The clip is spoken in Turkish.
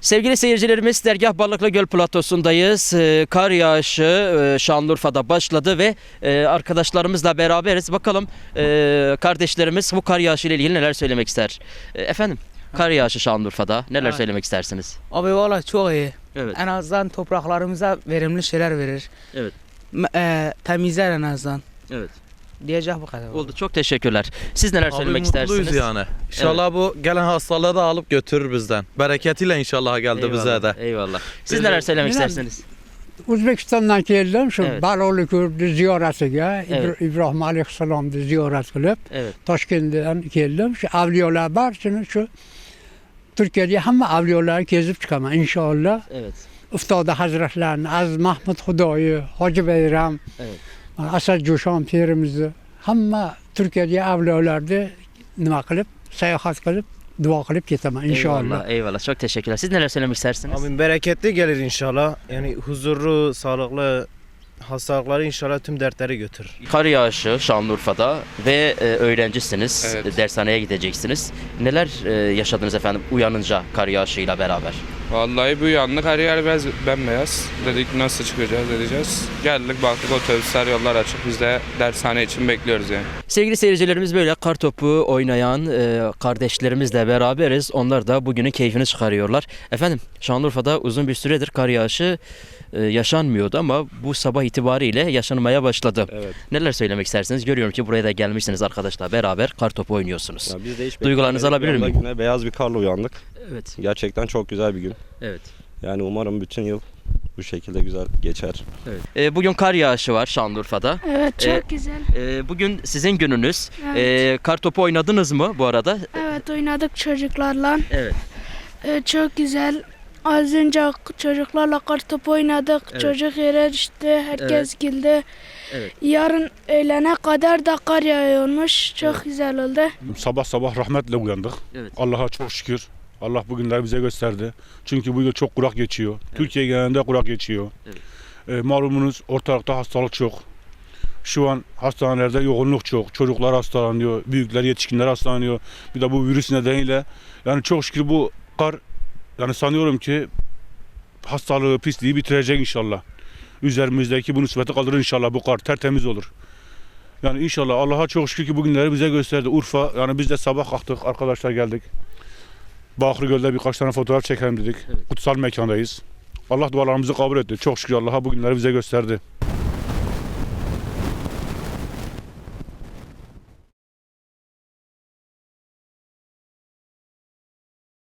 Sevgili seyircilerimiz Dergah Balıklı Göl platosundayız. Ee, Kar yağışı e, Şanlıurfa'da başladı ve e, arkadaşlarımızla beraberiz. Bakalım e, kardeşlerimiz bu kar yağışı ile ilgili neler söylemek ister. E, Efendim kar yağışı Şanlıurfa'da neler Evet. söylemek istersiniz? Abi valla çok iyi. Evet. En azından topraklarımıza verimli şeyler verir. Evet. M- e, temizler en azından. Evet. Diyecek bu kadar. Oldu. Çok teşekkürler. Siz neler söylemek istersiniz? mutluyuz yani. İnşallah bu gelen hastalığı da alıp götürür bizden. Bereketiyle inşallah geldi bize de. Eyvallah. Siz neler söylemek Bilmem. istersiniz? O'zbekistondan keldim shu Evet. Balolikni ziyoratiga Evet. Ibr- Ibrohim alayhissalomni ziyorat qilib Evet. Toshkentdan keldim shu avliyolar barchani shu Turkiyadagi hamma avliyolarni kezib chiqaman inshaalloh Evet. Uftoda hazratlarini Aziz Mahmud Xudoyi Hoji Bayram Evet. Asad Jo'shon pirimizni hamma Turkiyadagi avliyolarni nima qilib sayohat qilib duo qilib ketaman inshaalloh Eyvallah. Eyvallah. Çok teşekkürler. Siz neler söylemek istersiniz? Abi bereketli gelir inşallah. Yani huzurlu, sağlıklı hastalıkları inşallah tüm dertleri götürür. Kar yağışı Şanlıurfa'da ve e, öğrencisiniz. Evet. Dershaneye gideceksiniz. Neler e, yaşadınız efendim uyanınca kar yağışıyla beraber? Vallahi bu yanlık her yer biraz bembeyaz. Dedik nasıl çıkacağız edeceğiz. Geldik baktık otobüsler yollar açık. Biz de dershane için bekliyoruz yani. Sevgili seyircilerimiz böyle kar topu oynayan e, kardeşlerimizle beraberiz. Onlar da bugünün keyfini çıkarıyorlar. Efendim Şanlıurfa'da uzun bir süredir kar yağışı e, yaşanmıyordu ama bu sabah itibariyle yaşanmaya başladı. Evet. Neler söylemek istersiniz? Görüyorum ki buraya da gelmişsiniz arkadaşlar. Beraber kar topu oynuyorsunuz. Ya biz de hiç Duygularınızı alabilir Güne beyaz bir karla uyandık. Evet. Gerçekten çok güzel bir gün. Evet. Yani umarım bütün yıl bu şekilde güzel geçer. E, bugün kar yağışı var Şanlıurfa'da. Evet çok Ee, güzel. E, bugün sizin gününüz. Evet. E, kar topu oynadınız mı bu arada? evet oynadık çocuklarla. Evet. Ee, çok güzel. Az önce çocuklarla kartop oynadık. Evet. Çocuk yere düştü. Herkes güldü. Evet. Yarın öğlene kadar da kar yağıyormuş. Çok güzel oldu. Sabah sabah rahmetle uyandık. Evet. Allah'a çok şükür. Allah bugünleri bize gösterdi. Çünkü bu yıl çok kurak geçiyor. Türkiye genelinde kurak geçiyor. Evet. E, malumunuz ortalıkta hastalık çok. Şu an hastanelerde yoğunluk çok. Çocuklar hastalanıyor, büyükler, yetişkinler hastalanıyor. Bir de bu virüs nedeniyle yani çok şükür bu kar yani sanıyorum ki hastalığı, pisliği bitirecek inşallah. Üzerimizdeki bu nispeti kaldırır inşallah bu kar tertemiz olur. Yani inşallah Allah'a çok şükür ki bugünleri bize gösterdi. Urfa yani biz de sabah kalktık arkadaşlar geldik. Bahri Göl'de birkaç tane fotoğraf çekelim dedik. Evet. Kutsal mekandayız. Allah dualarımızı kabul etti. Çok şükür Allah'a bugünleri bize gösterdi.